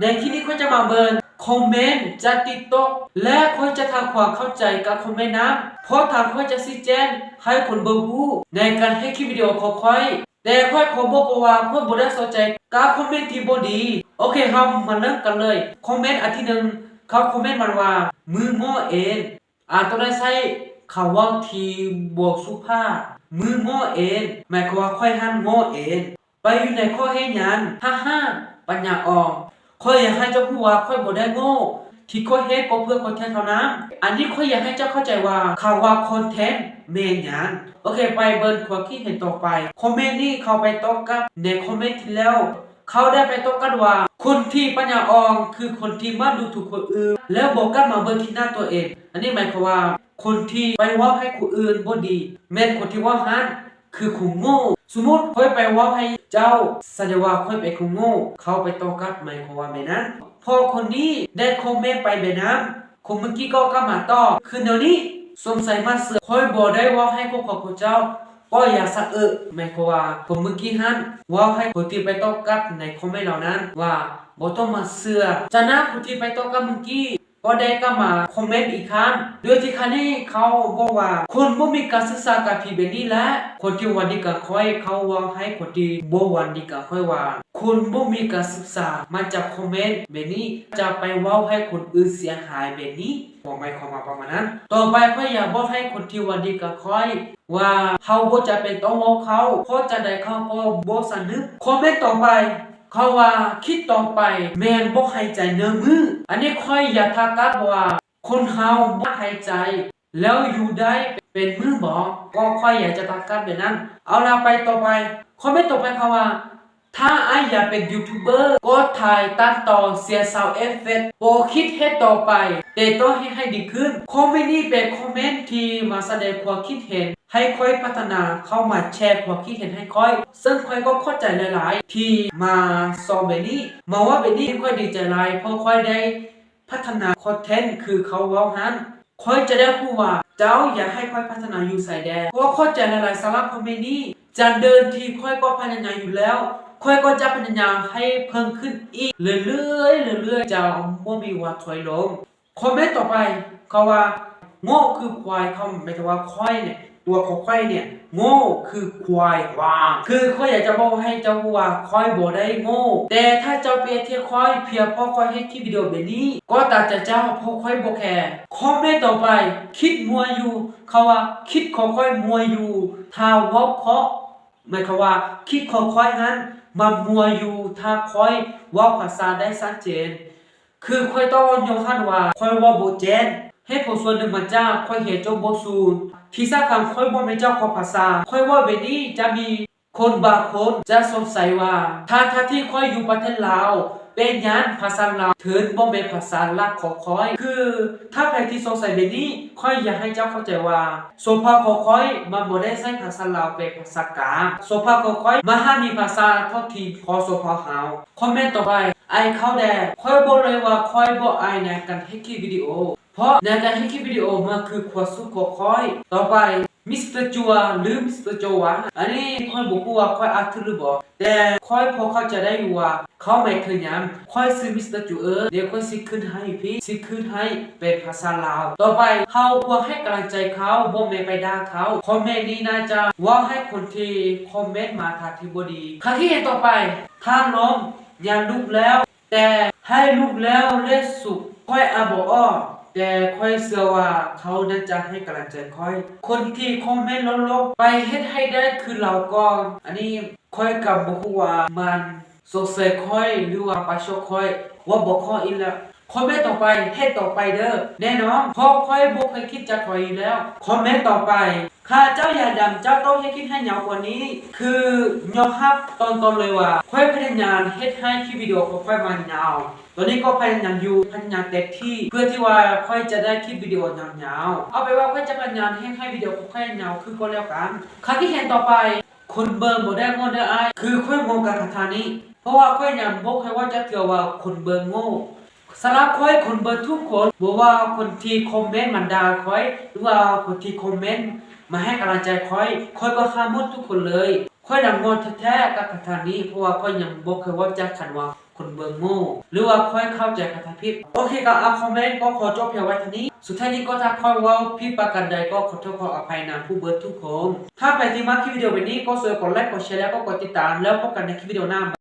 ในที่นี้ค่อยจะมาเบิร์นคอมเมนต์จะติดตก และค่อยจะทำความเข้าใจกับคอมเมนต์นั้นเพราะทางค่อยจะซีแจงให้คนเบิร์รู้ในการให้คลิปวิดีโอของค่อย แต่ค่อยขอบอกว่าค่อยบ่ได้สนใจกับคอมเมนต์ที่บ่ดี โอเคครับมาเริ่มกันเลย คอมเมนต์อันที่หนึ่งเขาคอมเมนต์มันว่า มือโง่เองอานต้องได้ใช้คำว่าทีบวกสุภาพมือโง่เองหมายความว่าค่อยหันโง่เองไปอยู่ในข้อให้ยันถ้าห้าปัญญาออก ค่อยอยากให้เจ้าผู้ว่าค่อยบ่ได้โง่ที่ค่อยเฮ็ดก็เพื่อคอนเทนต์เท่านั้น อันนี้ค่อยอยากให้เจ้าเข้าใจว่าคำว่าคอนเทนต์เมนหยังโอเคไปเบิร์นความคิดเห็นต่อไปคอมเมนต์นี้เขาไปตอบกับในคอมเมนต์ที่แล้วเขาได้ไปตอบกันว่า คนที่ปัญญาอ่อนคือคนที่มาดูถูกคนอื่น แล้วบอกกันมาเบิร์ที่หน้าตัวเอง อันนี้หมายความว่าคนที่ไปว่าให้คนอื่นบ่ดี แม่นคนที่ว่าหันคือคนโง่ สมมุติค่อยไปว่าให้ เจ้าสดงว่าค่อยเป็นคนโง่เขาไปตอบกลับหมายความว่าแบบนั้นพอคนนี้ได้คอมเมนต์ไปแบบนั้นคนเมื่อกี้ก็กลับมาตอบคือเดี๋ยวนี้สงสัยมาเสือค่อยบอกได้ว่าให้พวกของเจ้าก็อย่าสะเอะหมายความว่าผมเมื่อกี้ฮันว่าให้คนที่ไปตอบกลับในคอมเมนต์เหล่านั้นว่าบ่ต้องมาเสือจากนั้นคนที่ไปตอบกลับเมื่อกี้ ก็ได้ก็มาคอมเมนต์อีกครั้งโดยที่คันนี้เขาบอกว่า คนบ่มีการศึกษากับพี่เบนนี่และคนที่วันนี้ก็ค่อยเขาว่าให้คนที่บ่วันนี้ก็ค่อยว่าคนบ่มีการศึกษามาจากคอมเมนต์แบบนี้จะไปเว้าให้คนอื่นเสียหายแบบนี้บอกไม่เข้ามาประมาณนั้น ต่อไปค่อยอยากบอกให้คนที่วันนี้ก็ค่อยว่าเขาบ่จะเป็นต้องเว้าเขาเพราะจะได้เขาก็บ่สนึกคอมเมนต์ต่อไป เขาว่าคิดต่อไปแมนบ่หายใจเนื้อมือ อันนี้ค่อยอย่าทักกัดว่า คนเฮาบ่หายใจ แล้วอยู่ได้เป็นมือบอกก็ค่อยอยากจะทักกัดแบบนั้น เอาล่ะไปต่อไปคอมเมนต์ต่อไปเขาว่า ออยากเป็นยูทูบเบอร์ก็ถ่ายตัดต่อเสียสาวเอฟเฟกต์โปรคิดเฮ็ดต่อไป แต่ต้องให้ให้ดีขึ้น คอมเมนต์นี้เป็นคอมเมนต์ที่มาแสดงความคิดเห็นให้ค่อยพัฒนาเข้ามาแชร์ความคิดเห็นให้ค่อย ซึ่งค่อยก็เข้าใจหลาย ๆ ที่มาสอนแบนี้มาว่าแบนี้ค่อยดีใจหลายเพราะค่อยได้พัฒนาคอนเทนต์คือเขาเว้าหัน ค่อยจะได้พูดว่า เจ้าอย่าให้ค่อยพัฒนาอยู่สายแดงเพราะว่าเข้าใจหลายสาระพมเมนต์นี้จะเดินทีค่อยก็พัฒนาอยู่แล้ว ค่อยก็จะพัฒนาให้เพิ่มขึ้นอีกเรื่อยๆเรื่อยๆจะไม่มีวันถอยลงคอมเมนต์ต่อไปเขาว่า โง่คือควายเขาหมายถึงว่าควายเนี่ยตัวของควายเนี่ย โง่คือควายวาง คือค่อยอยากจะบอกให้เจ้าว่าควายบ่ได้โง่ แต่ถ้าเจ้าเปรียบเทียบควายเพียงพราะควายเฮ็ดคลิปวิดีโอแบบนี้ ก็ตัดใจเจ้าพราะควายบ่แคร์คอมเมนต์ต่อไป คิดมัวอยู่ เขาว่าคิดของควายมัวอยู่ถ้าว้าเคาะหมายความว่า คิดของค่อยนั้นมามัวอยู่ถ้าค่อยว่าภาษาได้ชัดเจน คือค่อยต้องยกขั้นว่าค่อยว่าบ่แจ้ ให้ผลส่วนหนึ่งมาจ้าค่อยเห็นจบบ่ซูนที่สำคัญค่อยบ่เป็นเจ้าของภาษา ค่อยว่าแบนี้จะมีคนบางคนจะสงสัยว่า ถ้าถ้าที่ค่อยอยู่ประเทศลาวเป็นยันภาษาลาวถึงบ่เป็นภาษาหลักของค่อย คือ ถ้าใครที่สงสัยแบนี้ค่อยอยากให้เจ้าเข้าใจว่าโซภาของค่อยมันบ่ได้ใช้ภาษาลาวเป็นภาษากลางโซภาของค่อยมาหามีภาษาเท่าที่พอโซภาเฮาคอมเมนต์ต่อไปไอเข้าแดค่อยบอกเลยว่าค่อยบ่อายในการให้คลิปวิดีโอ เพราะในการให้คลิปวิดีโอมันคือควาสุขของค่อย ต่อไปมิสเตอร์จัวหรือมิสเตอร์โจวะอันนี้ค่อยบอกว่าค่อยอัดหรือบอกแต่ค่อยพอเข้าใจได้อยู่ว่าเขาไม่เคยย้ำค่อยซื้อมิสเตอร์จูเออเดี๋ยวค่อยสิขึ้นให้พี่สิขึ้นให้เป็นภาษาลาว ต่อไปเขาควรให้กำลังใจเขาบ่ไม่ไปด่าเขาคอมเมนต์นี้น่าจะว่าให้คนที่คอมเมนต์มาทางที่บดีครั้งที่เห็นต่อไปถ้าล้มอย่าลุกแล้ว แต่ให้ลุกแล้วเลสสุขค่อยอาบอกอ้อ แต่ค่อยเชื่อว่าเขาได้จะให้กำลังใจค่อย คนที่คอมเมนต์ลบๆไปเฮ็ดให้ได้คือเราก่อนอันนี้ค่อยกับบ่ฮู้ว่ามันสงสัยค่อยหรือว่าปลาชกค่อย ว่าบอกข้ออีกแล้ว คอมเมนต์ต่อไปเฮ็ดต่อไปเด้อแน่นอนพราะค่อยบ่เคยคิดจะถอยอีกแล้วคอมเมนต์ต่อไปข้าเจ้าอย่าดำเจ้าต้องให้คิดให้ยากว่านี้ คือยอมรับตอนๆเลยว่าค่อยพยายามเฮ็ดให้คลิปวิดีโอค่อยมันยาวตอนนี้ก็พยายามอยู่พยายามเต็มที่ เพื่อที่ว่าค่อยจะได้คลิปวิดีโอยาวๆเอาไปว่าค่อยจะพยายามให้ให้วิดีโอค่อยยาวคือก็แล้วกันครั้งที่เห็นต่อไป คนเบิร์นบ่ได้งอนได้อายคือค่อยมองการกระทานี้ เพราะว่าค่อยยังบอกให้ว่าจะเกี่ยวว่าคนเบิร์นโง่ สำหรับค่อยคนเบิร์ทุกคนบอกว่าคนที่คอมเมนต์มันดาค่อย หรือว่าคนที่คอมเมนต์มาให้กำลังใจค่อยค่อยก็ห้ามดทุกคนเลยค่อยนำงงอนแท้ๆกับกระทานี้เพราะว่าค่อยยังบอกเคยว่าจะขันว่าคนเบิงโง่หรือว่าค่อยเข้าใจคาถาผิดโอเคก็เอาคอมเมนต์ก็ขอจบเพียงไว้เท่านี้ สุดท้ายนี้ก็ถ้าค่อยว่าพี่ประกันใดก็ขอโทษขออภัยนามผู้เบิร์ทุกคนถ้าไปที่มาคลิปวิดีโอแบบนี้ก็ช่วยกดไลค์กดแชร์แล้วก็กดติดตามแล้วพบกันในคลิปวิดีโอหน้า